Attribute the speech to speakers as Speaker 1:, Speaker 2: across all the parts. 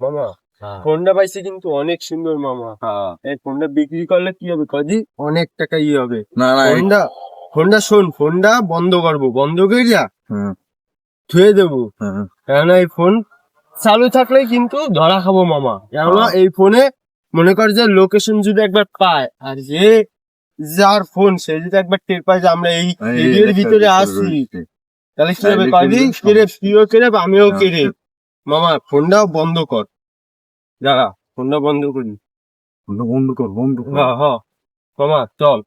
Speaker 1: মামা
Speaker 2: হ্যাঁ।
Speaker 1: ফোনটা পাইছি কিন্তু অনেক সুন্দর মামা। এই ফোনটা বিক্রি করলে কি হবে কাজী? অনেক টাকা ইয়ে হবে।
Speaker 2: না না
Speaker 1: ফোনটা ফোনটা শোন ফোনটা বন্ধ করব বন্ধ করে যা
Speaker 2: হুম,
Speaker 1: থুয়ে দেবো। কেননা এই ফোন চালু থাকলে কিন্তু ধরা খাব মামা। কেননা এই ফোনে মনে কর যে লোকেশন যদি একবার পায় আর যে যার ফোন সে যদি একবার টের পায় যে আমরা এই এরিয়ার ভিতরে আসি তাহলে কি হবে কাজী? কেড়ে প্রিয় কেড়ে আমিও
Speaker 2: হ্যাঁ।
Speaker 1: মামা ফোনটাও বন্ধ কর। দাঁড়া ফোনটা বন্ধ করি।
Speaker 2: বন্ধ বন্ধ কর বন্ধ কর।
Speaker 1: হ্যাঁ হ্যাঁ। মামা চল।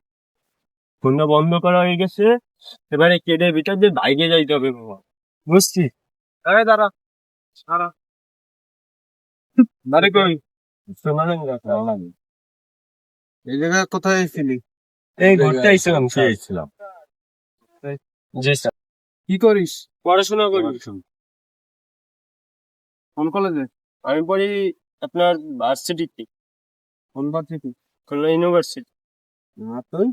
Speaker 1: ফোনটা বন্ধ করা হয়ে গেছে। এবারে কেটে ভিতর দিয়ে বাইকে যাইতে হবে মামা। বুঝছি? আরে দাঁড়া। দাঁড়া। দাঁড়ে কই? এই জায়গায় কোথায় এসেছিলি এই ঘরটা এসেছিলাম স্যার।
Speaker 2: ছিলাম।
Speaker 1: জি স্যার। কি করিস? পড়াশোনা করি কোন কলেজে আমি পড়ি আপনার ভার্সিটিতে কোন ভার্সিটি খুলনা ইউনিভার্সিটি না তুই?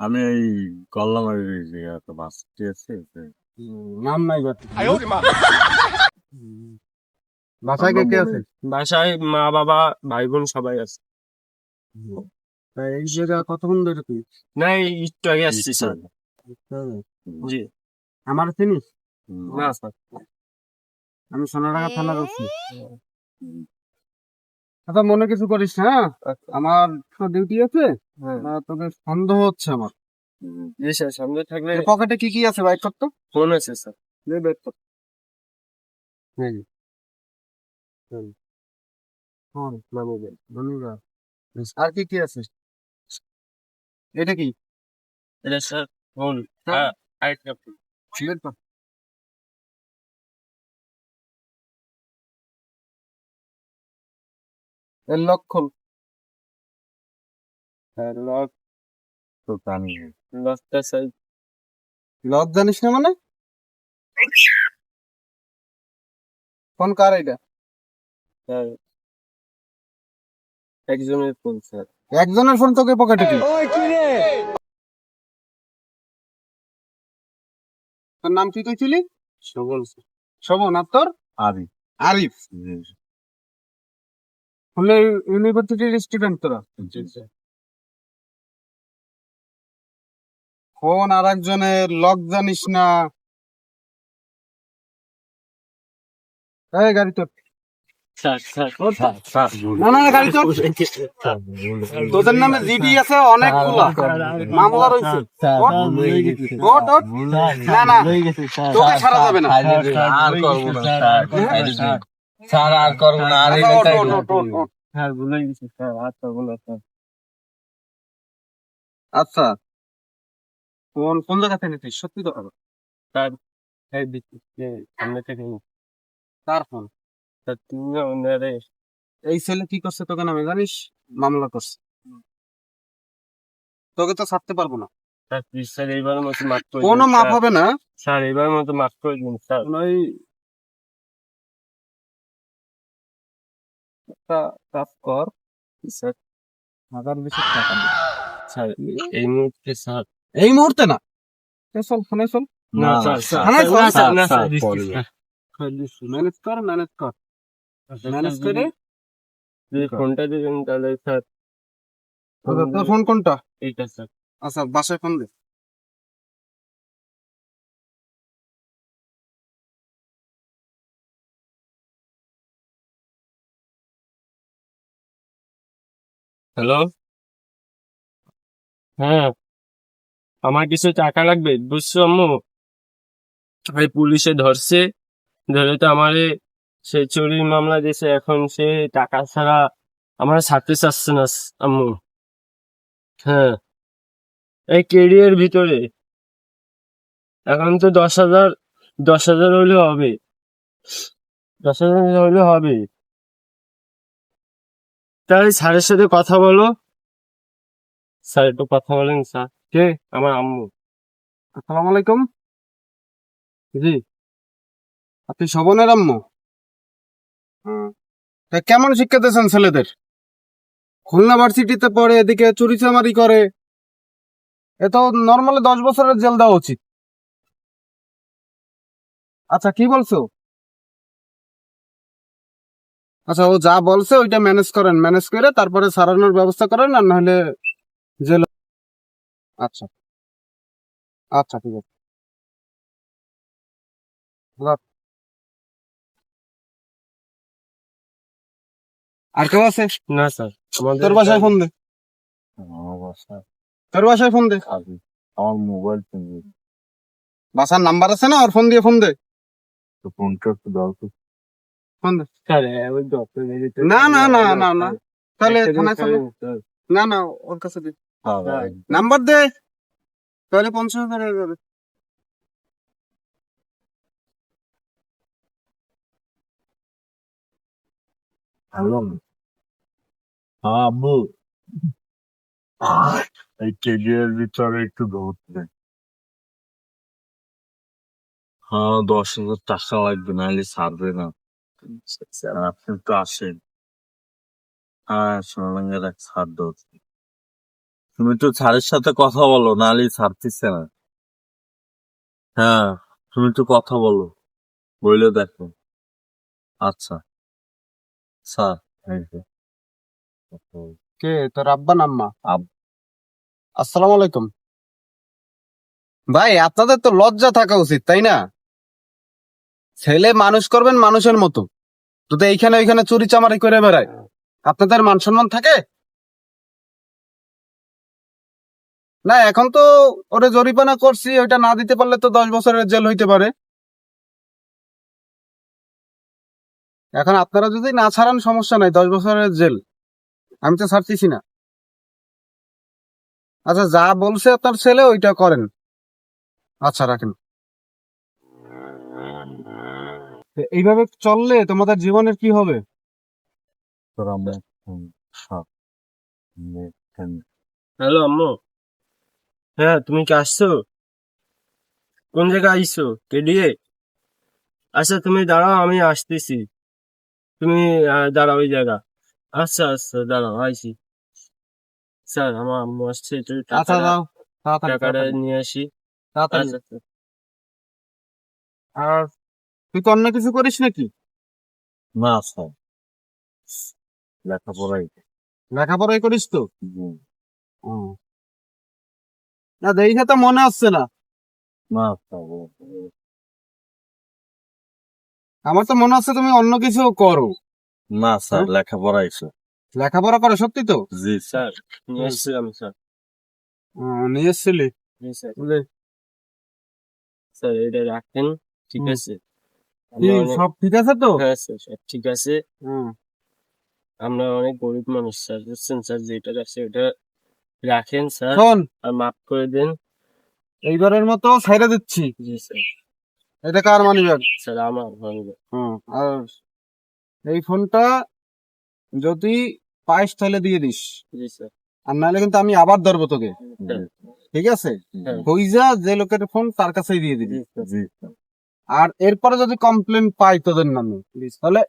Speaker 2: আমি এই কল্লামারি একটা বাস আছে
Speaker 1: নাম নাই বাসায় কে কে আছে? বাসায় মা বাবা ভাই বোন সবাই আছে। এই জায়গা কতক্ষণ ধরে তুই? না এই একটু আগে আসছি স্যার জি। আমার চিনিস? না। স্যার আমি সোনাডাঙ্গা থানার আছি আচ্ছা মনে কিছু করিস না হ্যাঁ? আমার তো ডিউটি আছে। আহ, তোকে সন্দেহ হচ্ছে আমার। জি স্যার সামনে থাকলে পকেটে কি কি আছে? বাইক করতো ফোন আছে স্যার। নে বের কর এই যে। হুম। ফোন না মোবাইল ধন্যবাদ। আর কি কি আছে? এটা কি? এটা স্যার ফোন হ্যাঁ। বের কর এর লক্ষণ? হ্যাঁ লক
Speaker 2: তো জানি
Speaker 1: লকটা স্যার লক জানিস না মানে? ফোন কার এটা স্যার। একজনের ফোন স্যার। একজনের ফোন তোকে পকেটে কি? তোর নাম কি কইছিলি? শোভন শোভন আর তোর?
Speaker 2: আবি
Speaker 1: আরিফ। হলে ইউনিভার্সিটির স্টুডেন্ট তোরা ফোন আর একজনের লক জানিস না এই গাড়ি তোর না না না, গাড়ি তোর তোদের নামে জিডি আছে অনেকগুলা মামলা রয়েছে ওঠ, ওঠ, ওঠ। না না তোকে ছাড়া যাবে না
Speaker 2: আর করব না স্যার স্যার আর করব না আর
Speaker 1: আচ্ছা। হ্যাঁ ভুলে গেছি স্যার স্যার। আচ্ছা কোন কোন জায়গা থেকে নিতিস সত্যি তো তার সামনে থেকে তার ফোন। তা তুমি এই ছেলে কি করছে তোকে নামে জানিস? মামলা করছে। তোকে তো ছাড়তে পারব না। স্যার প্লিজ স্যার এইবারের মতো মাফ করে কোনো মাফ হবে না। স্যার এইবারের মতো মাফ করে দিন স্যার। একটা কাজ কর স্যার হাজার বেশি টাকা। স্যার এই মুহূর্তে স্যার এই মুহূর্তে না। চল ফোনে চল।
Speaker 2: না,
Speaker 1: স্যার
Speaker 2: স্যার, স্যার,
Speaker 1: স্যার, না,
Speaker 2: স্যার,
Speaker 1: স্যার, ম্যানেজ কর ম্যানেজ কর। ম্যানেজ করে যদি ফোনটা দিবেন তাহলে স্যার তোর ফোন কোনটা? এইটা স্যার। আচ্ছা বাসায় ফোন দে। হ্যালো হ্যাঁ। আমার কিছু টাকা লাগবে, বুঝছ আম্মু? ভাই পুলিশে ধরছে, ধরে তো আমারে সে চুরির মামলা দিয়েছে, এখন সে টাকা ছাড়া আমার ছাড়তে চাচ্ছে না আম্মু। হ্যাঁ। এই কেরিয়ার ভিতরে। এখন তো দশ হাজার দশ হাজার হলে হবে। দশ হাজার হলে হবে। তাহলে স্যারের সাথে কথা বলো। স্যার একটু কথা বলেন স্যার। কে? আমার আম্মু। আসসালামু আলাইকুম। জি। আপনি শবনের আম্মু? তা কেমন শিক্ষা দিয়েছেন ছেলেদের? খুলনা ভার্সিটিতে পড়ে এদিকে চুরি চামারি করে। এ তো নর্মালি দশ বছরের জেল দেওয়া উচিত। আচ্ছা কি বলছো?
Speaker 3: আচ্ছা ও যা বলছে ওইটা ম্যানেজ করেন। ম্যানেজ করে তারপরে সারানোর ব্যবস্থা করেন আর নাহলে জেল আচ্ছা। আচ্ছা ঠিক আছে। আর কেউ আছে?
Speaker 2: না স্যার।
Speaker 3: তোর বাসায় ফোন দে। তোর বাসায় ফোন দে।
Speaker 2: আমার মোবাইল ফোন
Speaker 3: বাসার নাম্বার আছে না? আর ফোন দিয়ে ফোন দে।
Speaker 2: তো ফোনটা একটু দাও
Speaker 3: না না না না না তাহলে থানায় চলো না না ওর কাছে দে নাম্বার দে তাহলে পঞ্চাশ হাজার হয়ে যাবে
Speaker 2: হ্যালো হ্যাঁ আব্বু এই কেজিএর ভিতরে একটু ধরতে হ্যাঁ দশ হাজার টাকা লাগবে নাহলে ছাড়বে না স্যার আপনি তো আসেন হ্যাঁ সোনালাঙ্গের এক ছাড় তুমি তো স্যারের সাথে কথা বলো নাহলে ছাড়তেছে না। হ্যাঁ তুমি তো কথা বলো বইলে দেখো। আচ্ছা। স্যার
Speaker 3: কে? তোর আব্বা নাম্মা
Speaker 2: আব-
Speaker 3: আসসালামু আলাইকুম। ভাই আপনাদের তো লজ্জা থাকা উচিত তাই না? ছেলে মানুষ করবেন মানুষের মতো। যদি এইখানে ওইখানে চুরি চামারি করে বেড়ায়, আপনাদের মান সম্মান থাকে? না, এখন তো ওরে জরিমানা করছি, ওইটা না দিতে পারলে তো দশ বছরের জেল হইতে পারে। এখন আপনারা যদি না ছাড়ান, সমস্যা নাই, দশ বছরের জেল। আমি তো ছাড়তেছি না। আচ্ছা যা বলছে আপনার ছেলে, ওইটা করেন। আচ্ছা রাখেন। এইভাবে চললে তোমাদের জীবনের কি হবে?
Speaker 1: হ্যালো আম্মু। হ্যাঁ তুমি কি আসছো? কোন জায়গায় আইছো? কেডিএ? আচ্ছা তুমি দাঁড়াও আমি আসতেছি। তুমি দাঁড়াও ওই জায়গা। আচ্ছা আচ্ছা দাঁড়াও আইছি। স্যার আমার আম্মু আসছে একটু
Speaker 3: আচ্ছা দাও
Speaker 1: টাকাটা নিয়ে আসি।
Speaker 3: তাড়াতাড়ি।
Speaker 1: আচ্ছা আচ্ছা।
Speaker 3: আর তুই অন্য কিছু করিস নাকি?
Speaker 2: না স্যার। লেখাপড়াই।
Speaker 3: লেখাপড়াই করিস তো। না দেখে তো মনে হচ্ছে না।
Speaker 2: না
Speaker 3: আমার তো মনে হচ্ছে তুমি অন্য কিছু করো।
Speaker 2: না স্যার
Speaker 3: হ্যাঁ?
Speaker 2: লেখাপড়াই স্যার।
Speaker 3: লেখাপড়া করো সত্যি তো?
Speaker 2: জি স্যার
Speaker 1: স্যার নিয়ে এসছিলাম স্যার।
Speaker 3: আহ, নিয়ে এসছিলি?
Speaker 1: স্যার? এটা রাখেন ঠিক আছে?
Speaker 3: সব ঠিক আছে তো?
Speaker 1: হ্যাঁ স্যার সব ঠিক আছে।
Speaker 3: হুম।
Speaker 1: আমরা অনেক গরিব মানুষ স্যার বুঝছেন স্যার যেটা আছে ওটা রাখেন স্যার।
Speaker 3: শোন।
Speaker 1: আর মাফ করে দেন।
Speaker 3: এইবারের মতো ছাইরা দিচ্ছি।
Speaker 1: জি স্যার।
Speaker 3: এটা কার মানি ব্যাগ
Speaker 1: স্যার আমার ভালো
Speaker 3: হুম, আর এই ফোনটা যদি পাইস তাহলে দিয়ে দিস।
Speaker 1: G sir.
Speaker 3: আর নাহলে কিন্তু আমি আবার ধরবো তোকে। ঠিক আছে?
Speaker 1: হ্যাঁ।
Speaker 3: হইজা যে লোকের ফোন তার কাছেই দিয়ে দিবি।
Speaker 1: জি
Speaker 2: জি। স্যার
Speaker 3: আর এরপরে যদি কমপ্লেন পাই তোদের নামে তাহলে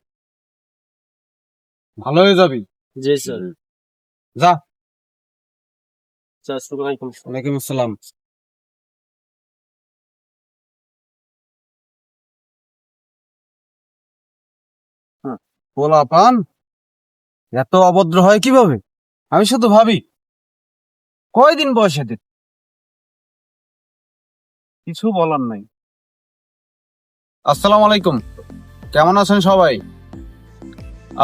Speaker 3: ভালো হয়ে যাবি।
Speaker 1: জি স্যার
Speaker 3: যা
Speaker 1: আলাইকুম
Speaker 3: ওয়ালাইকুম আসসালাম। পোলা পান এত অভদ্র হয় কীভাবে? আমি শুধু ভাবি কয়দিন বয়স এদের? কিছু বলার নাই। আসসালামু আলাইকুম। কেমন আছেন সবাই?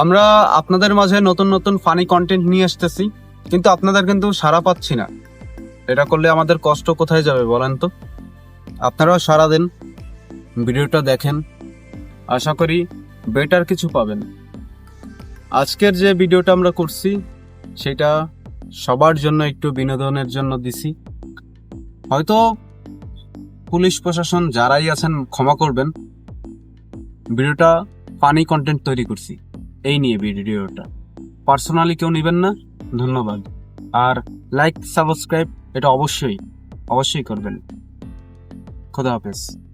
Speaker 3: আমরা আপনাদের মাঝে নতুন নতুন ফানি কন্টেন্ট নিয়ে আসতেছি, কিন্তু আপনাদের কিন্তু সাড়া পাচ্ছি না। এটা করলে আমাদের কষ্ট কোথায় যাবে বলেন তো? আপনারাও সারা দিন, ভিডিওটা দেখেন। আশা করি বেটার কিছু পাবেন। আজকের যে ভিডিওটা আমরা করছি, সেটা সবার জন্য একটু বিনোদনের জন্য দিছি। হয়তো পুলিশ প্রশাসন যারাই আছেন, ক্ষমা করবেন। ভিডিওটা পানি কন্টেন্ট তৈরি করছি। এই নিয়ে ভিডিওটা। পার্সোনালি কেউ নেবেন না। ধন্যবাদ। আর লাইক সাবস্ক্রাইব এটা অবশ্যই অবশ্যই করবেন। খোদা হাফেজ।